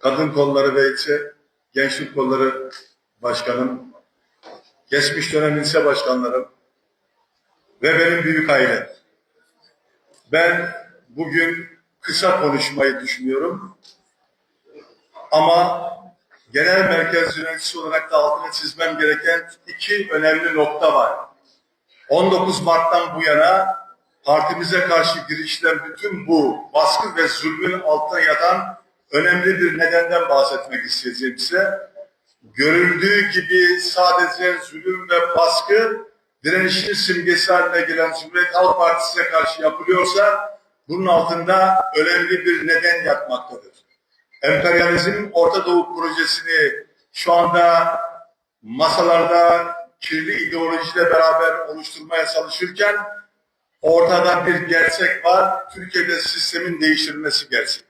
Kadın Kolları ve İlçe Gençlik Kolları Başkanım, geçmiş dönem ilçe başkanlarım ve benim büyük ailem. Ben bugün kısa konuşmayı düşünüyorum. Ama genel merkez yöneticisi olarak da altını çizmem gereken iki önemli nokta var. 19 Mart'tan bu yana partimize karşı girişilen bütün bu baskı ve zulmün altında yatan önemli bir nedenden bahsetmek isteyeceğim size. Görüldüğü gibi sadece zulüm ve baskı direnişin simgesi haline gelen Cumhuriyet Halk Partisi'ne karşı yapılıyorsa bunun altında önemli bir neden yatmaktadır. Emperyalizm Orta Doğu projesini şu anda masalarda kirli ideolojiyle beraber oluşturmaya çalışırken ortada bir gerçek var. Türkiye'de sistemin değiştirilmesi gerçek.